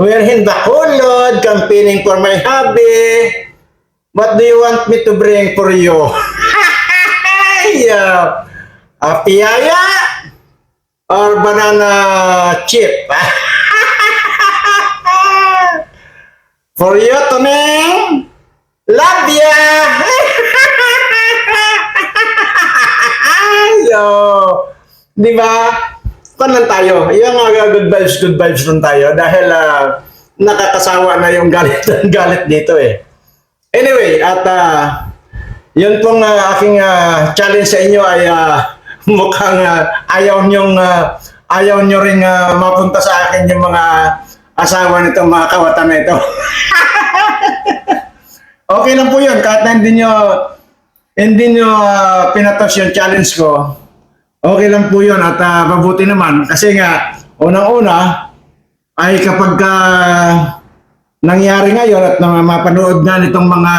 We're in Bacolod, campaigning for my hubby. What do you want me to bring for you? yeah. A piyaya or banana chip? for you, Toneng. Love ya! Yo! Di ba? Pan lang tayo. Yung mga good vibes, good vibes lang tayo. Dahil ah, nakakasawa na yung galit galit dito eh. Anyway, at ah, yun pong ah, aking ah, challenge sa inyo ay ah, mukhang ah, ayaw nyong ah, ayaw nyo rin ah, mapunta sa akin yung mga asawa nitong mga kawatan na ito. okay lang po yun kahit na hindi nyo hindi nyo ah, pinatos yung challenge ko. Okay lang po yun at ah, mabuti naman kasi nga unang-una ay kapag ka nangyari ngayon at nang mapanood nga nitong mga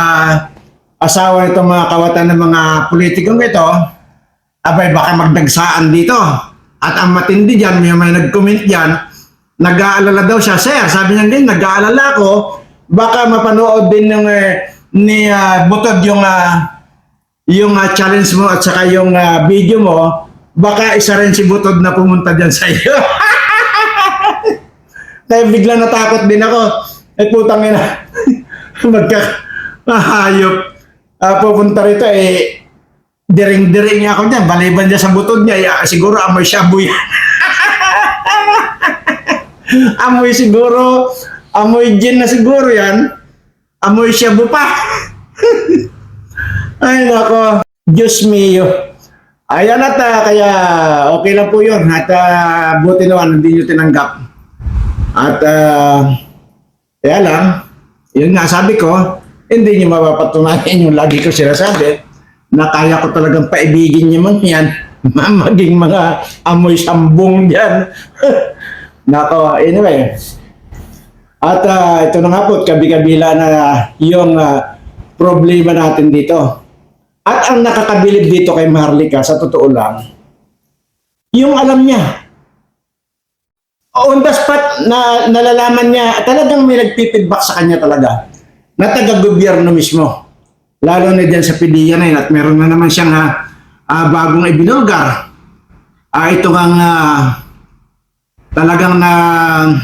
asawa nitong mga kawatan ng mga politikong ito, abay baka magdagsaan dito. At ang matindi dyan, may may nag-comment dyan, nag-aalala daw siya, Sir, sabi niya din, nag-aalala ko, baka mapanood din ng, eh, ni ah, Butod yung ah, yung ah, challenge mo at saka yung ah, video mo, baka isa rin si Butod na pumunta dyan sa iyo. Kaya bigla natakot din ako. Eh putang ina. Magka mahayop. Ah, pupunta rito eh diring-diring niya ako diyan. Baliban niya sa butod niya. Eh, siguro amoy shabu yan. amoy siguro. Amoy gin na siguro yan. Amoy shabu pa. Ay nako. Diyos mio. Ayan at ah, kaya okay lang po yun. At ah, buti naman hindi nyo tinanggap. At uh, kaya lang, yun nga sabi ko, hindi niyo mapapatunayan yung lagi ko sinasabi na kaya ko talagang paibigin niyo man yan, maging mga amoy sambong yan. Nako, anyway. At ah, ito na nga po, kabi-kabila na yung ah, problema natin dito. At ang nakakabilib dito kay Marlica, sa totoo lang, yung alam niya, on the spot na nalalaman niya, talagang may nagpipidback sa kanya talaga na taga-gobyerno mismo. Lalo na dyan sa PDEA na yun at meron na naman siyang ah, bagong ibinulgar. Ah, ito ang ah, talagang na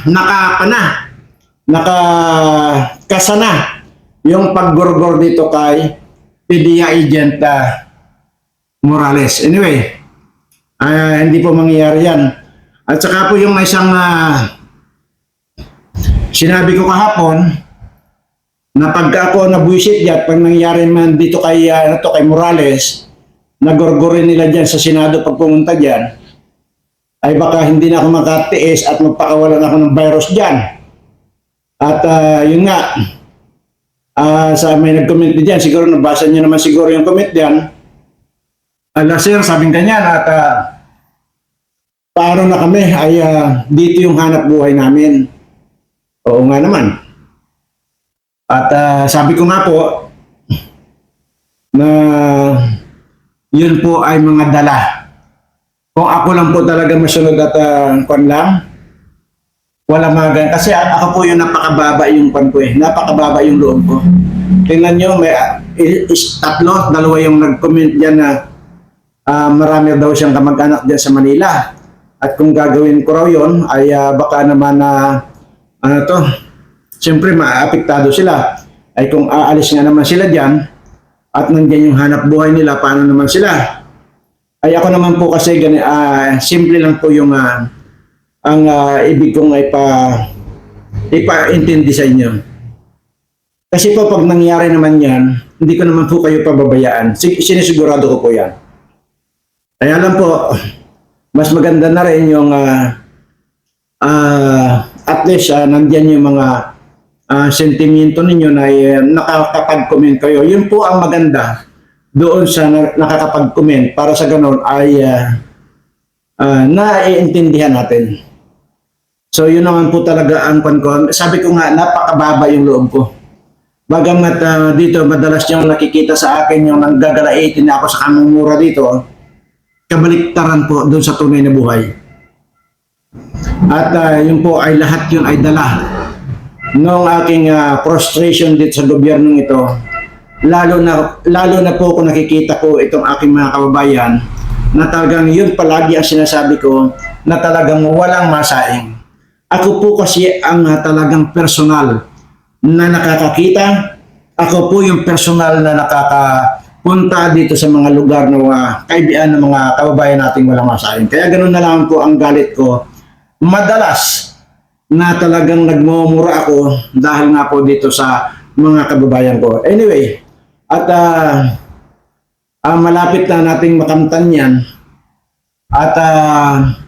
nakakana, nakakasana yung paggorgor dito kay PDEA agent ah, Morales. Anyway, ah, hindi po mangyayari yan. At saka po yung isang ah, sinabi ko kahapon na pagka ako nabuisit yan, pag nangyari man dito kay, ano to, kay Morales, nagorgorin nila dyan sa Senado pag pumunta dyan, ay baka hindi na ako makatiis at magpakawalan ako ng virus dyan. At ah, yun nga, ah, sa may nag-comment dyan, siguro nabasa niyo naman siguro yung comment dyan. Ala sir, sabing ganyan at ah, paano na kami ay ah, dito yung hanap buhay namin. Oo nga naman. At ah, sabi ko nga po na yun po ay mga dala. Kung ako lang po talaga masunod at uh, kwan lang, wala mga ganyan. Kasi ako po yung napakababa yung kwan ko eh. Napakababa yung loob ko. Tingnan nyo, may ah, is, tatlo, dalawa yung nag-comment dyan na ah, marami daw siyang kamag-anak dyan sa Manila. At kung gagawin ko raw yun, ay ah, baka naman na, ano to, siyempre maapektado sila. Ay kung aalis nga naman sila dyan, at nandiyan yung hanap buhay nila, paano naman sila? Ay ako naman po kasi gani, ah, simple lang po yung ah, ang ah, ibig kong ipa, ipa-intindi sa inyo. Kasi po pag nangyari naman yan, hindi ko naman po kayo pababayaan. Sig- Sinisigurado ko po yan. Kaya lang po, mas maganda na rin yung ah, ah, at least ah, nandyan yung mga ah, sentimento ninyo na eh, nakakapag-comment kayo. Yun po ang maganda doon sa na- nakakapag-comment para sa ganon ay ah, ah, naiintindihan natin. So yun naman po talaga ang pan ko. Sabi ko nga, napakababa yung loob ko. Bagamat ah, dito madalas yung nakikita sa akin yung nanggagalaitin na ako sa kamumura dito, kabaliktaran po doon sa tunay na buhay. At ah, yun po ay lahat yun ay dala nung aking ah, frustration dito sa gobyernong ito, lalo na lalo na po kung nakikita ko itong aking mga kababayan na talagang yun palagi ang sinasabi ko na talagang walang masaing. Ako po kasi ang ah, talagang personal na nakakakita. Ako po yung personal na nakakapunta dito sa mga lugar na uh, kaibigan ng mga kababayan nating walang masaing. Kaya ganun na lang po ang galit ko. Madalas na talagang nagmumura ako dahil nga po dito sa mga kababayan ko. Anyway, at ah, ah, malapit na nating makamtan yan. At ah,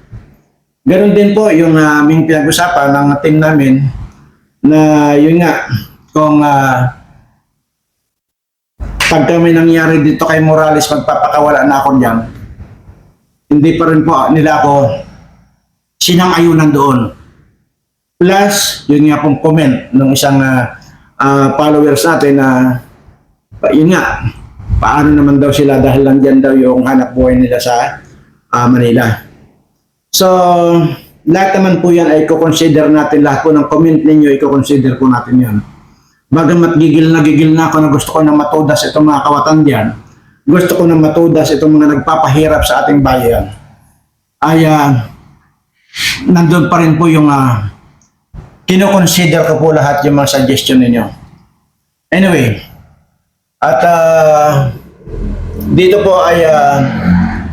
ganun din po yung ah, aming pinag-usapan ng team namin na yun nga, kung ah, pagka may nangyari dito kay Morales, magpapakawala na ako diyan. Hindi pa rin po nila ako sinang-ayunan doon. Plus, yun nga pong comment ng isang ah, ah, followers natin na pa- yun nga, paano naman daw sila dahil lang dyan daw yung hanap buhay nila sa ah, Manila. So, lahat naman po yan ay i-consider natin, lahat po ng comment ninyo, i-consider po natin yan. Bagamat gigil na gigil na ako na gusto ko na matudas itong mga kawatan dyan, gusto ko na matudas itong mga nagpapahirap sa ating bayan, ay ah, nandun pa rin po yung uh, kinoconsider ko po lahat yung mga suggestion ninyo. Anyway, at ah, dito po ay ah,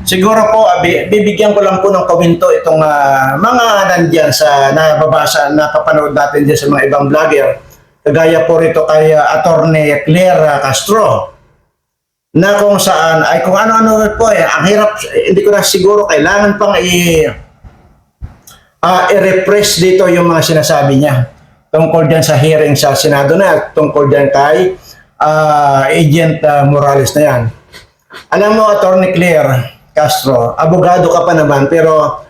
siguro po ah, bi- bibigyan ko lang po ng komento itong ah, mga nandyan sa nababasa, napapanood natin dyan sa mga ibang vlogger. Kagaya po rito kay uh, Attorney Claire Castro na kung saan ay kung ano-ano po eh ang hirap hindi ko na siguro kailangan pang i ah i-repress dito yung mga sinasabi niya tungkol dyan sa hearing sa Senado na tungkol dyan kay ah, Agent ah, Morales na yan. Alam mo, Attorney Claire Castro, abogado ka pa naman, pero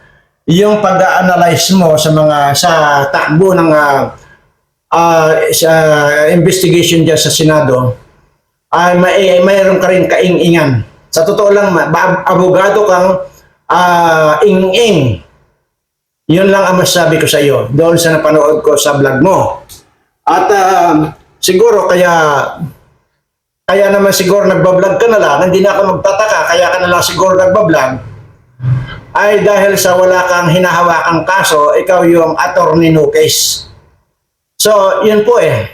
yung pag-analyze mo sa mga sa takbo ng ah, ah, sa investigation dyan sa Senado, ay may, mayroon ka rin kaing-ingan. Sa totoo lang, abogado kang ah, ing-ing. Yun lang ang masasabi ko sa iyo doon sa napanood ko sa vlog mo. At ah, siguro kaya kaya naman siguro nagbablog ka na lang, hindi na ako magtataka, kaya ka na lang siguro nagbablog, ay dahil sa wala kang hinahawakang kaso, ikaw yung attorney no case. So, yun po eh.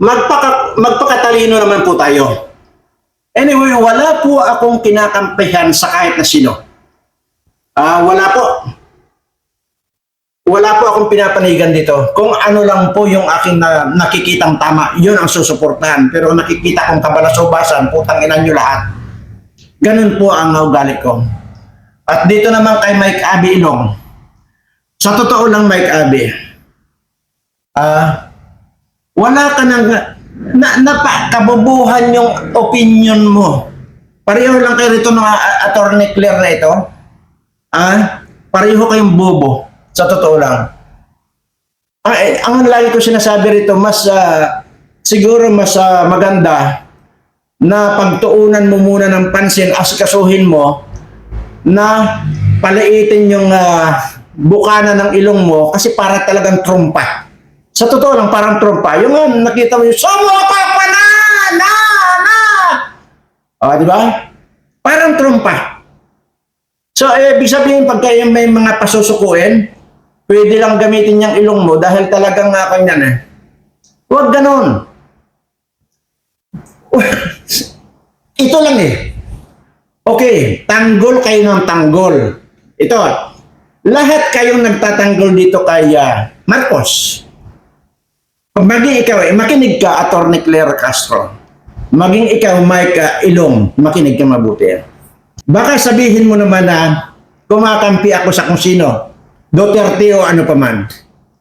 Magpaka, magpakatalino naman po tayo. Anyway, wala po akong kinakampihan sa kahit na sino. Ah, wala po. Wala po akong pinapanigan dito. Kung ano lang po yung aking na, nakikitang tama, yun ang susuportahan. Pero nakikita kong kabalasubasan, putang ina nyo lahat. Ganun po ang ugali ko. At dito naman kay Mike Abi Ilong. Sa totoo lang Mike Abi, ah, wala ka nang na, napakabubuhan yung opinion mo. Pareho lang kayo rito ng uh, attorney Claire na ito. Ah, pareho kayong bobo. Sa totoo lang. Ang, eh, ang lagi ko sinasabi rito, mas ah, siguro mas ah, maganda na pagtuunan mo muna ng pansin, asikasuhin mo na paliitin yung ah, bukana ng ilong mo kasi para talagang trumpa. Sa totoo lang, parang trumpa. Yung nga, nakita mo yung, pa na! Na! Na! O, di ba? Parang trumpa. So, eh, ibig sabihin, pagka may mga pasusukuin, pwede lang gamitin yung ilong mo dahil talagang nga kanyan eh. Huwag ganon. Ito lang eh. Okay, tanggol kayo ng tanggol. Ito, lahat kayong nagtatanggol dito kay ah, Marcos. Maging ikaw, eh, makinig ka, Attorney Claire Castro. Maging ikaw, Mike ah, Ilong, makinig ka mabuti. Baka sabihin mo naman na kumakampi ako sa kung sino. Duterte o ano pa man.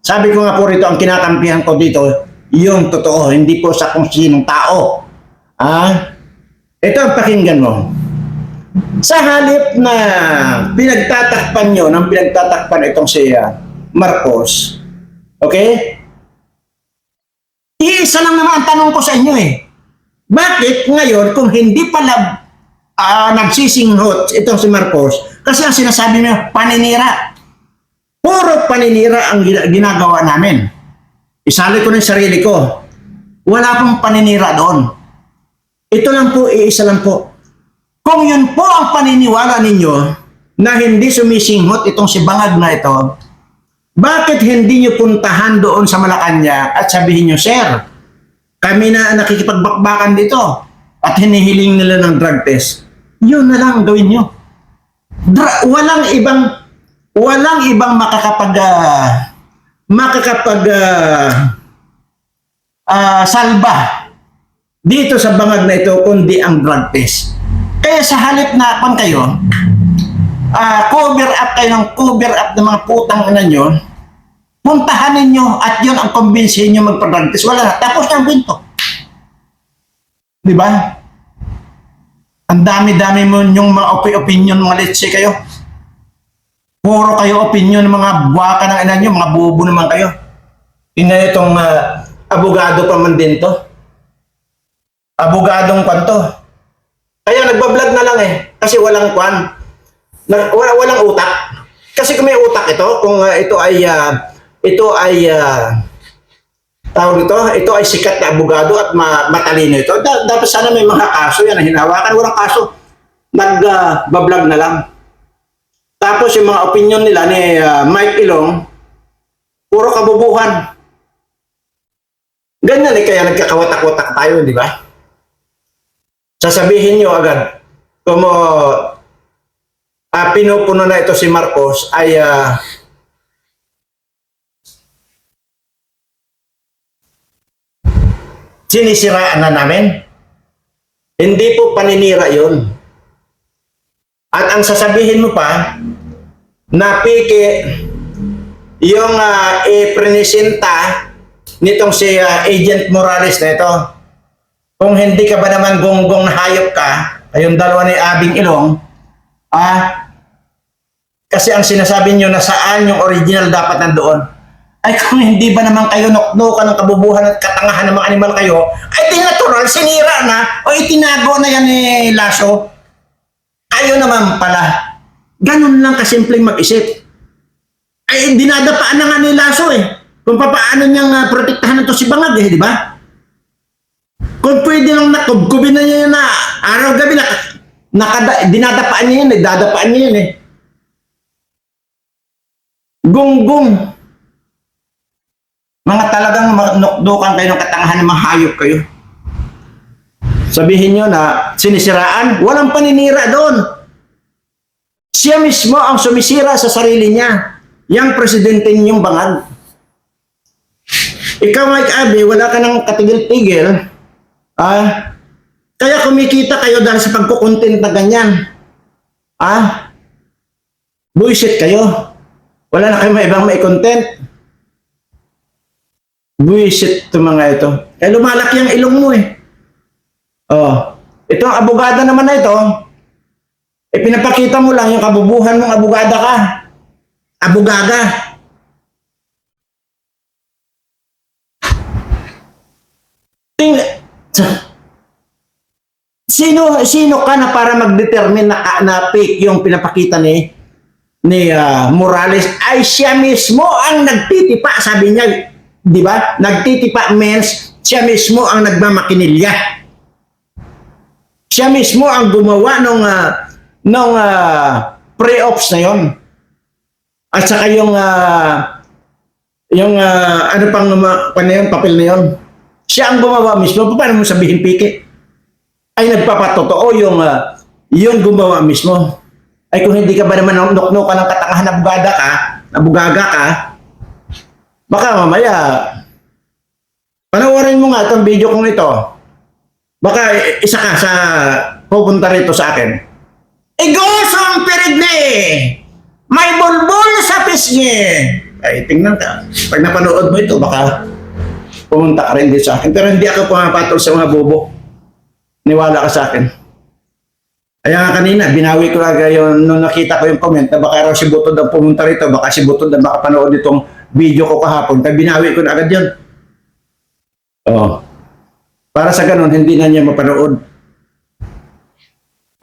Sabi ko nga po rito, ang kinakampihan ko dito, yung totoo, hindi po sa kung sinong tao. Ah, ito ang pakinggan mo. Sa halip na pinagtatakpan nyo, ng pinagtatakpan itong si ah, Marcos, okay? Iisa lang naman ang tanong ko sa inyo eh. Bakit ngayon kung hindi pala ah, nagsisinghot itong si Marcos, kasi ang sinasabi niya, paninira. Puro paninira ang gina- ginagawa namin. isali ko ng sarili ko. Wala pong paninira doon. Ito lang po, iisa lang po. Kung yun po ang paniniwala ninyo na hindi sumisinghot itong si Bangag na ito, bakit hindi nyo puntahan doon sa Malacanang at sabihin nyo, Sir, kami na nakikipagbakbakan dito at hinihiling nila ng drug test. Yun na lang ang gawin nyo. Dra- walang ibang walang ibang makakapag ah, makakapag ah, ah, salba dito sa bangag na ito kundi ang drug test. Kaya sa halip na pan kayo, ah, cover up kayo ng cover up ng mga putang ina nyo, puntahan ninyo at yun ang convince nyo magpa-drug test. Wala na. Tapos na ang kwento. Di ba? Ang dami-dami mo yung mga opi- opinion, mga let's say kayo. Puro kayo opinion ng mga buwaka ng ina nyo, mga bubo naman kayo. Tingnan itong ah, abogado pa man din to. Abogadong kwanto. Kaya nagbablog na lang eh. Kasi walang kwan. Na, wala, walang utak. Kasi kung may utak ito, kung ah, ito ay ah, ito ay ah, tawag ito, ito ay sikat na abogado at ma- matalino ito. Da- dapat sana may mga kaso yan na hinawakan. Walang kaso. Nag-bablog na lang. Tapos yung mga opinion nila ni ah, Mike Ilong, puro kabubuhan. Ganyan eh, kaya nagkakawatak-watak tayo, di ba? Sasabihin nyo agad, kung uh, ah, pinupuno na ito si Marcos, ay ah, sinisiraan na namin. Hindi po paninira yon. At ang sasabihin mo pa, na yung uh, iprenisenta nitong si ah, Agent Morales na ito. Kung hindi ka ba naman gonggong na hayop ka, kayong dalawa ni Abing Ilong, ah, kasi ang sinasabi nyo na saan yung original dapat nandoon. Ay kung hindi ba naman kayo noknokan ng kabubuhan at katangahan ng mga animal kayo, ay di natural, sinira na, o itinago na yan ni Lasso. Kayo naman pala. Ganun lang kasimpleng mag-isip. Ay, dinadapaan na nga ni Lasso eh. Kung papaano niyang uh, protektahan ito si Bangag eh, di ba? Kung pwede lang nakubkubin na niya yun na araw-gabi na nakada, dinadapaan niya yun eh, dadapaan niya yun eh. Gunggong. Mga talagang nokdokan kayo ng katangahan ng mga hayop kayo. Sabihin nyo na sinisiraan, walang paninira doon. Siya mismo ang sumisira sa sarili niya. Yang presidente ninyong bangag. Ikaw, Mike Abe, wala ka ng katigil-tigil. Ah, kaya kumikita kayo dahil sa pagkukontent na ganyan. Ah, bullshit kayo. Wala na kayong ibang may content. Bullshit to mga ito. Eh, lumalaki ang ilong mo eh. Oh, ito ang abogada naman na ito. Eh, pinapakita mo lang yung kabubuhan mong abogada ka. Abogaga. Ting Sino sino ka na para mag-determine na, na fake yung pinapakita ni ni ah, Morales ay siya mismo ang nagtitipa sabi niya di ba nagtitipa means siya mismo ang nagmamakinilya siya mismo ang gumawa nung uh, nung ah, pre-ops na yon at saka yung ah, yung ah, ano pang uh, ano yun, papel na yon siya ang gumawa mismo. Paano mo sabihin piki ay nagpapatotoo yung uh, yun gumawa mismo. Ay kung hindi ka ba naman nokno ka ng katangahan na bugada ka na bugaga ka baka mamaya panoorin mo nga itong video kong ito. Baka isa ka sa pupunta rito sa akin Igosong pirigni! May bulbul sa pisngi! Ay, tingnan ka. Pag napanood mo ito, baka pumunta ka rin dito sa akin. Pero hindi ako pumapatol sa mga bobo. Niwala ka sa akin. Kaya nga kanina, binawi ko agad yung nung nakita ko yung comment na baka raw si Butod ang pumunta rito, baka si Butod ang makapanood itong video ko kahapon. Kaya binawi ko na agad yun. Oo. Para sa ganun, hindi na niya mapanood.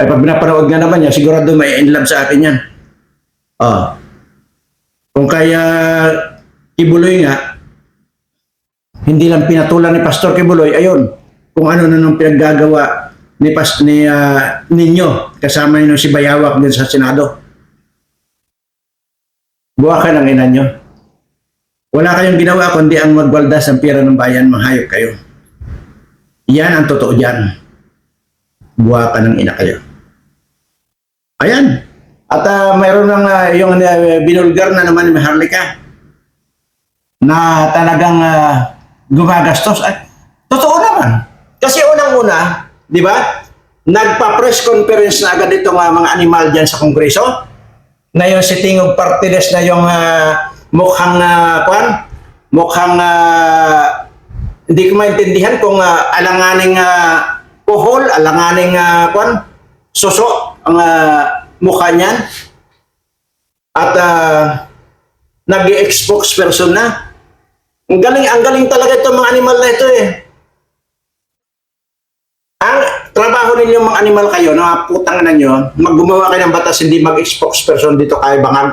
Ay pag pinapanood nga naman niya, sigurado may in love sa akin yan. Oh. Kung kaya ibuloy nga, hindi lang pinatulan ni Pastor Kibuloy, ayun, kung ano na nung pinaggagawa ni Pas ni ah, ninyo kasama niyo si Bayawak din sa Senado. Buwakan ang ina nyo. Wala kayong ginawa kundi ang magwaldas ng pera ng bayan, mahayop kayo. Yan ang totoo dyan. Buwakan ng ina kayo. Ayan. At ah, mayroon ng ah, yung uh, binulgar na naman ni Maharlika na talagang ah, gumagastos. Ay, totoo naman. Kasi unang-una, di ba? Nagpa-press conference na agad itong ah, mga animal dyan sa Kongreso na yung si Tingog Partides na yung ah, mukhang uh, kwan, mukhang ah, hindi ko maintindihan kung ah, alanganing uh, kuhol, alanganing uh, kwan, suso ang ah, mukha niyan. At uh, nag-spokesperson na. Ang galing, ang galing talaga itong mga animal na ito eh. Ang trabaho ninyo mga animal kayo, na putang na nyo, maggumawa kayo ng batas, hindi mag-spokesperson dito kay Bangan.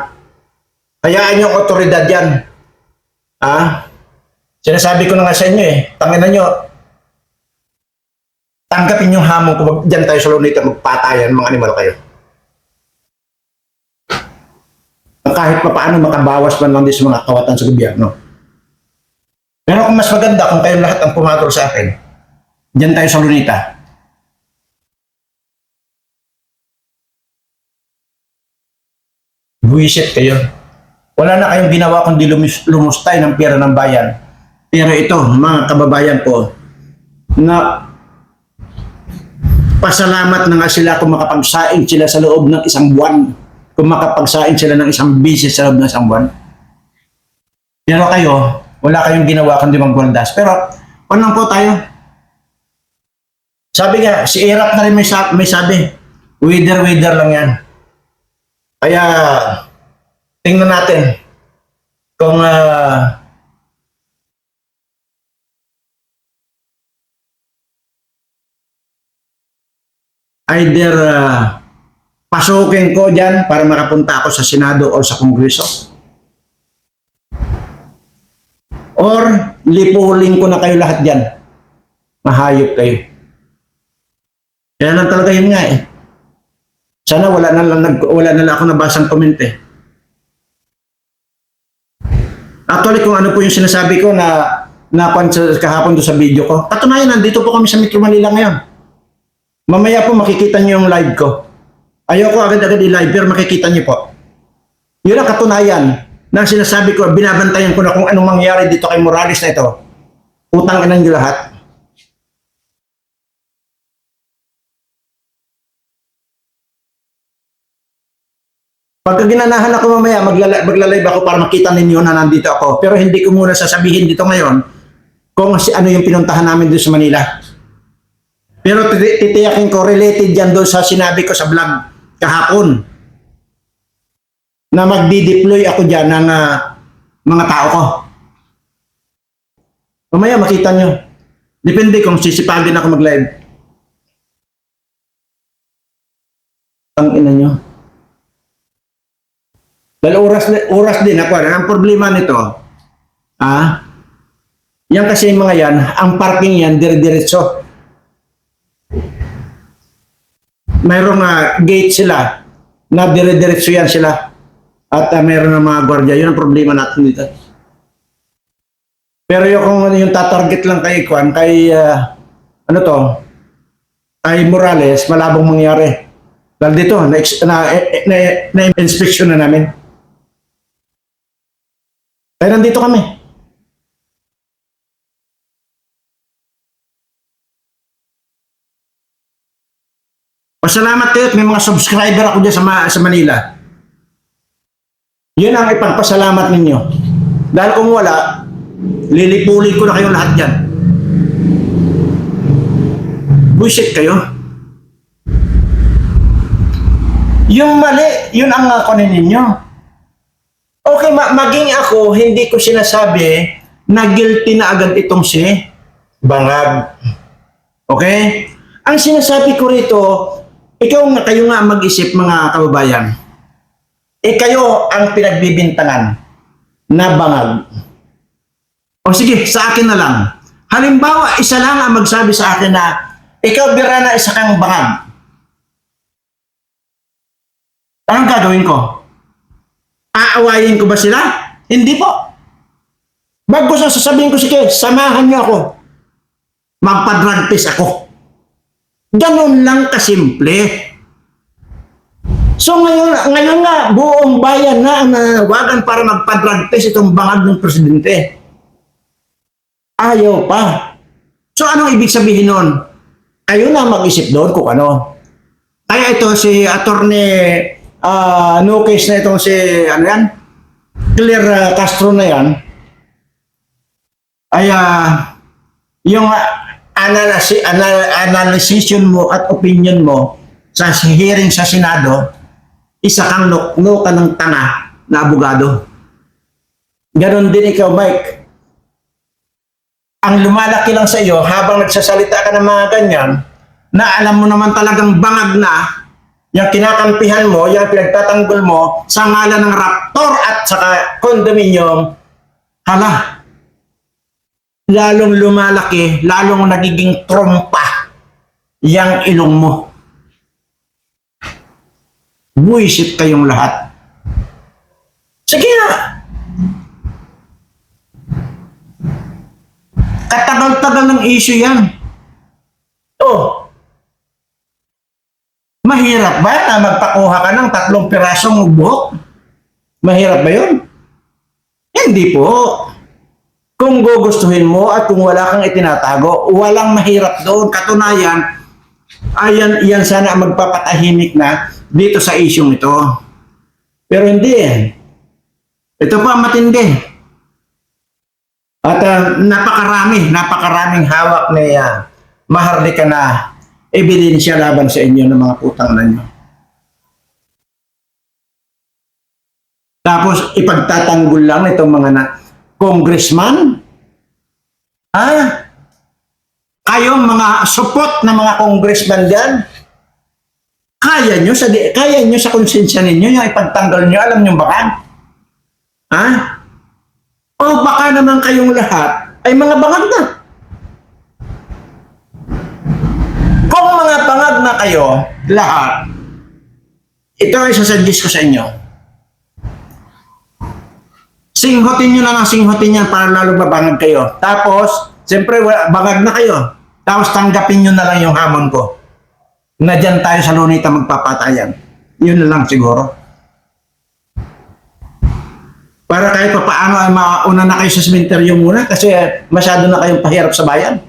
Hayaan yung otoridad yan. Ah? Sinasabi ko na nga sa inyo eh, tangin na nyo, tanggapin yung hamon ko, dyan tayo sa lunita, magpatayan mga animal kayo. Kahit pa paano makabawas man lang din sa mga kawatan sa gobyerno. Pero kung mas maganda kung kayong lahat ang pumatol sa akin, dyan tayo sa lunita. Buwisit kayo. Wala na kayong ginawa kundi lumus- lumustay ng pera ng bayan. Pero ito, mga kababayan ko, na pasalamat na nga sila kung makapagsaing sila sa loob ng isang buwan. Kung makapagsaing sila ng isang bisis sa loob ng isang buwan. Pero kayo, wala kayong ginawa kundi magwaldas. Pero, lang po tayo? Sabi nga, si Irap na rin may, sa- may sabi, wither-wither lang yan. Kaya, tingnan natin kung ah, either ah, pasukin ko dyan para makapunta ako sa Senado o sa Kongreso. Or lipulin ko na kayo lahat dyan. Mahayop kayo. Kaya lang talaga yun nga eh. Sana wala na lang nag, wala na lang ako nabasang comment eh. Actually kung ano po yung sinasabi ko na na kwan sa- kahapon do sa video ko. Katunayan nandito po kami sa Metro Manila ngayon. Mamaya po makikita niyo yung live ko. Ayoko agad-agad i-live pero makikita niyo po. Yun ang katunayan na sinasabi ko, binabantayan ko na kung anong mangyari dito kay Morales na ito. Utang ka niyo lahat. Pagka ginanahan ako mamaya, maglala- maglalive ako para makita ninyo na nandito ako. Pero hindi ko muna sasabihin dito ngayon kung ano yung pinuntahan namin doon sa Manila. Pero titi- titiyakin ko, related yan doon sa sinabi ko sa vlog kahapon. Na magdi-deploy ako dyan ng ah, mga tao ko. Mamaya makita nyo. Depende kung sisipagin ako mag-live. Ang ina nyo. Dahil oras, oras din ako. Ang problema nito, ah, yan kasi mga yan, ang parking yan, dire-diretso. Mayroong ah, gate sila, na dire-diretso yan sila. At ah, mayroon ng mga gwardiya. Yun ang problema natin dito. Pero yung kung ano yung tatarget lang kay Kwan, kay, ah, ano to, kay Morales, malabong mangyari. Dahil dito, na, na, na, na, inspection na namin. Kaya nandito kami. Pasalamat kayo at may mga subscriber ako dyan sa, Ma- sa Manila. Yun ang ipagpasalamat ninyo. Dahil kung wala, lilipulin ko na kayo lahat dyan. Buisit kayo. Yung mali, yun ang kunin ninyo. Okay, ma- maging ako, hindi ko sinasabi na guilty na agad itong si Bangag. Okay? Ang sinasabi ko rito, ikaw nga, kayo nga mag-isip mga kababayan. Eh kayo ang pinagbibintangan na bangag. O sige, sa akin na lang. Halimbawa, isa lang ang magsabi sa akin na, ikaw, Birana, isa kang bangag. Anong gagawin ko? Aawayin ko ba sila? Hindi po. Bago sa sasabihin ko, sige, samahan niyo ako. Magpa-drug test ako. Ganun lang kasimple. So ngayon, ngayon nga, buong bayan na ang nanawagan para magpa-drug test itong bangag ng presidente. Ayaw pa. So anong ibig sabihin nun? Ayaw na mag-isip doon kung ano. Kaya ito si attorney uh, no case na itong si ano yan? Clear ah, Castro na yan. Ay ah, yung uh, analysis, anal- analysis mo at opinion mo sa hearing sa Senado, isa kang nukno ka ng tanga na abogado. Ganon din ikaw, Mike. Ang lumalaki lang sa iyo habang nagsasalita ka ng mga ganyan, na alam mo naman talagang bangag na, yung kinakampihan mo, yung pinagtatanggol mo sa ngalan ng raptor at saka condominium, hala, lalong lumalaki, lalong nagiging trompa yung ilong mo. Buisit kayong lahat. Sige na. Katagal-tagal ng issue yan. Oh. Mahirap ba na magpakuha ka ng tatlong pirasong buhok? Mahirap ba yun? Hindi po. Kung gugustuhin mo at kung wala kang itinatago, walang mahirap doon. Katunayan, ayan, yan sana ang magpapatahimik na dito sa isyong ito. Pero hindi eh. Ito pa matindi. At ah, napakarami, napakaraming hawak ni uh, Maharlika na ebidensya laban sa inyo ng mga putang na nyo. Tapos ipagtatanggol lang itong mga na congressman. Ha? Kayong mga support na mga congressman dyan, kaya nyo sa kaya nyo sa konsensya ninyo yung ipagtanggol nyo, alam nyo ba? Ha? O baka naman kayong lahat ay mga bangag na. Kung mga bangag na kayo, lahat, ito ay sasuggest ko sa inyo. Singhotin nyo na lang singhotin yan para lalo babangag kayo. Tapos, siyempre, bangag na kayo. Tapos tanggapin nyo na lang yung hamon ko. Na dyan tayo sa lunita magpapatayan. Yun na lang siguro. Para kahit pa paano ay mauna na kayo sa sementeryo muna kasi masyado na kayong pahirap sa bayan.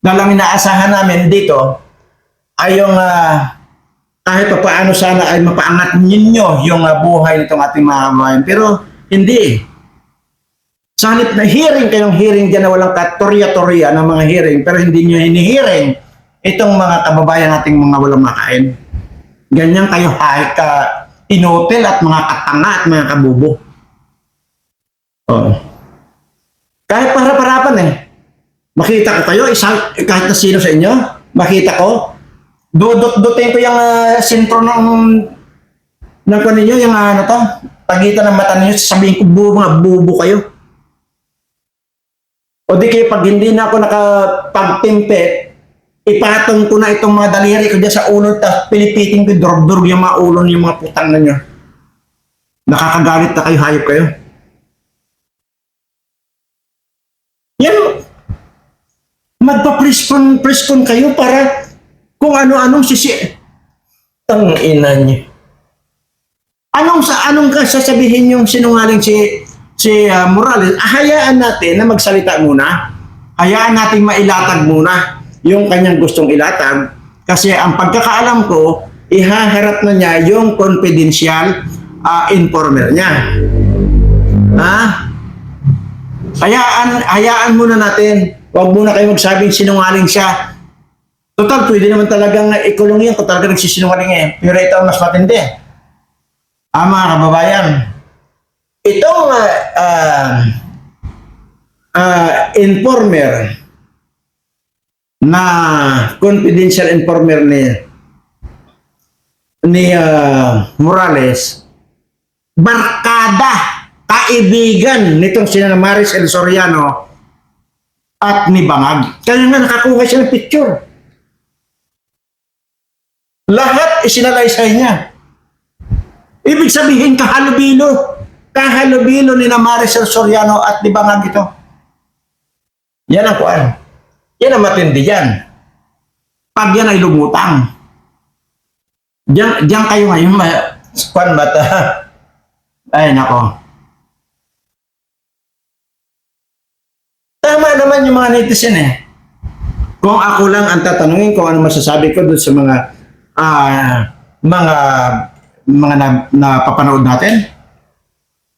Dahil ang inaasahan namin dito ay yung ah, kahit pa paano sana ay mapaangat ninyo yung ah, buhay nitong ating mga kababayan. Pero hindi. Sa halip na hearing kayong hearing dyan na walang katorya-torya ng mga hearing pero hindi nyo hinihearing itong mga kababayan nating mga walang makain. Ganyan kayo hay ka inutil at mga katanga at mga kabubo. Oo. Kahit para-parapan eh. Makita ko kayo, isang, kahit na sino sa inyo, makita ko, dudot-dutin ko yung uh, sentro ng ng kunin ninyo, yung ano to, pagitan ng mata ninyo, sasabihin ko, bu, mga bubo kayo. O di kayo, pag hindi na ako nakapagtimpe, ipatong ko na itong mga daliri ko dyan sa ulo, tapos pilipitin ko, durug-durug yung mga ulo yung mga putang na nyo. Nakakagalit na kayo, hayop kayo. Yan, magpa-preskon preskon kayo para kung ano-anong sisi... Tang ina niyo. Anong sa anong ka sasabihin yung sinungaling si si ah, Morales? Hayaan natin na magsalita muna. Hayaan natin mailatag muna yung kanyang gustong ilatag kasi ang pagkakaalam ko ihaharap na niya yung confidential ah, informer niya. Ha? Hayaan, hayaan muna natin. Huwag muna kayo magsabing sinungaling siya. Total, pwede naman talagang ikulong yan kung talaga nagsisinungaling eh. Pero ito ang mas matindi. Ah, mga kababayan, itong ah, ah, ah, informer na confidential informer ni ni ah, Morales, barkada kaibigan nitong sina Maris El Soriano at ni Bangag. Kaya nga nakakuha siya ng picture. Lahat isinalaysay niya. Ibig sabihin, kahalubilo. Kahalubilo ni na Maris El Soriano at ni Bangag ito. Yan ang kuan. Yan ang matindi yan. Pag yan ay lumutang. Diyan, diyan kayo ngayon, ma, kuan bata. Ay, nako. Tama naman yung mga netizen eh. Kung ako lang ang tatanungin kung ano masasabi ko doon sa mga ah, mga mga na, napapanood natin.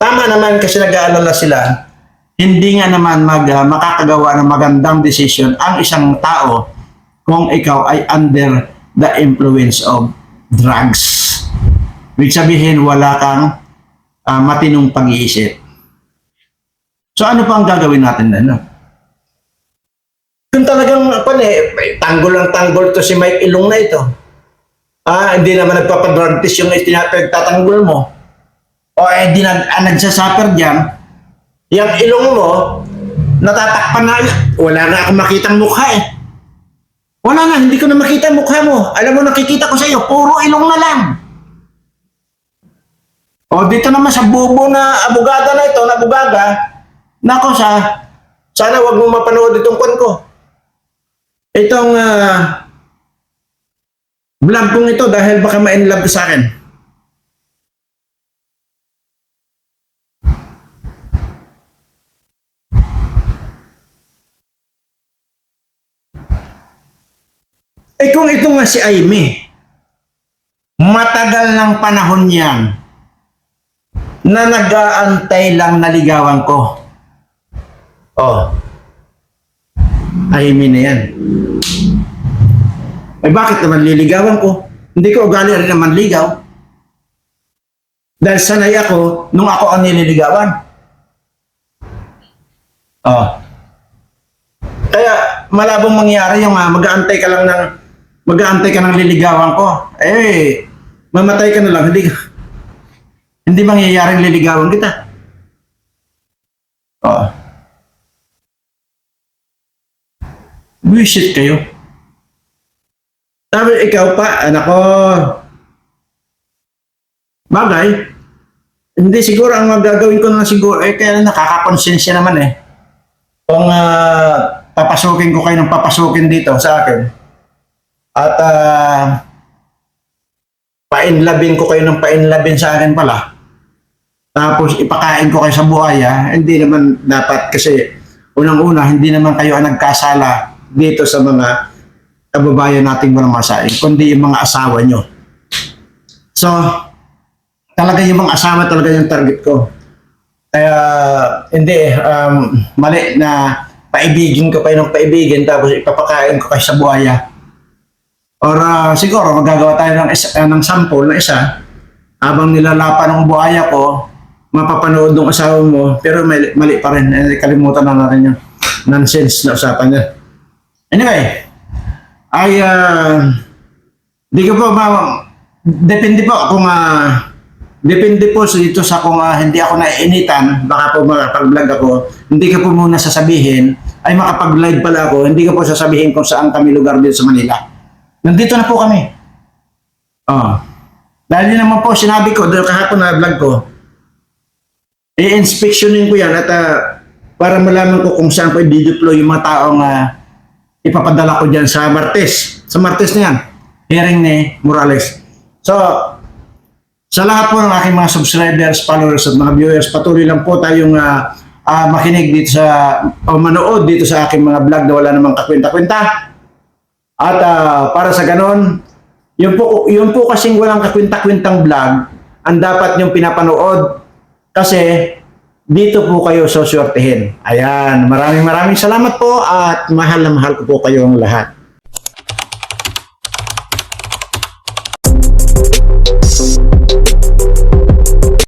Tama naman kasi nag-aalala sila. Hindi nga naman mag, ah, makakagawa ng magandang decision ang isang tao kung ikaw ay under the influence of drugs. Ibig sabihin, wala kang ah, matinong pag-iisip. So ano pa ang gagawin natin na? No? Kung talagang pan eh, tanggol lang tanggol to si Mike Ilong na ito. Ah, hindi naman nagpapadrug test yung itinatatanggol mo. O eh, di nag, ah, nagsasuffer dyan. Yung ilong mo, natatakpan na, wala na akong makitang mukha eh. Wala na, hindi ko na makita mukha mo. Alam mo, nakikita ko sa iyo, puro ilong na lang. O dito naman sa bubo na abogada na ito, na abogada, nako sa, sana wag mo mapanood itong kwan ko. Itong ah, vlog kong ito dahil baka ma-inlove ka sa akin. Eh kung ito nga si Aimee, matagal ng panahon yan na nag-aantay lang naligawan ko. Oh. Aimee na yan. Eh bakit naman liligawan ko? Hindi ko ugali rin naman ligaw. Dahil sanay ako nung ako ang nililigawan. Oh. Kaya malabong mangyari yung uh, mag-aantay ka lang ng mag-aantay ka ng liligawan ko. Eh, mamatay ka na lang. Hindi hindi mangyayaring liligawan kita. Oh. Visit kayo. Sabi, ikaw pa, anak ko. Bagay. Hindi siguro ang magagawin ko na siguro, eh kaya nakakakonsensya naman eh. Kung ah, papasukin ko kayo ng papasukin dito sa akin. At uh, painlabin ko kayo ng painlabin sa akin pala. Tapos ipakain ko kayo sa buhaya, hindi naman dapat kasi unang-una, hindi naman kayo ang nagkasala dito sa mga kababayan nating walang masain, kundi yung mga asawa nyo. So, talaga yung mga asawa talaga yung target ko. Kaya, hindi, um, mali na paibigin ko kayo ng paibigin tapos ipapakain ko kayo sa buhaya. Or ah, siguro magagawa tayo ng, isa, ah, ng sample na isa habang nilalapan ng buhaya ko, mapapanood ng asawa mo, pero mali, mali pa rin. Eh, kalimutan na natin yung nonsense na usapan niya. Anyway, ay ah, di ko po ma depende po kung ah, depende po dito sa kung ah, hindi ako naiinitan, baka po makapag-vlog ako, hindi ko po muna sasabihin, ay makapag-live pala ako, hindi ko po sasabihin kung saan kami lugar dito sa Manila. Nandito na po kami. Oh. Dahil yun naman po, sinabi ko, doon kahapon na vlog ko, i-inspectionin ko yan at ah, para malaman ko kung saan ko i-deploy yung mga taong ah, ipapadala ko dyan sa Martes. Sa Martes na yan. Hearing ni Morales. So, sa lahat po ng aking mga subscribers, followers at mga viewers, patuloy lang po tayong ah, ah, makinig dito sa, o manood dito sa aking mga vlog na wala namang kakwenta-kwenta. At ah, para sa ganon, yun po, yun po kasing walang kakwenta-kwentang vlog, ang dapat yung pinapanood kasi dito po kayo suswertehin. Ayan, maraming maraming salamat po at mahal na mahal ko po kayong lahat.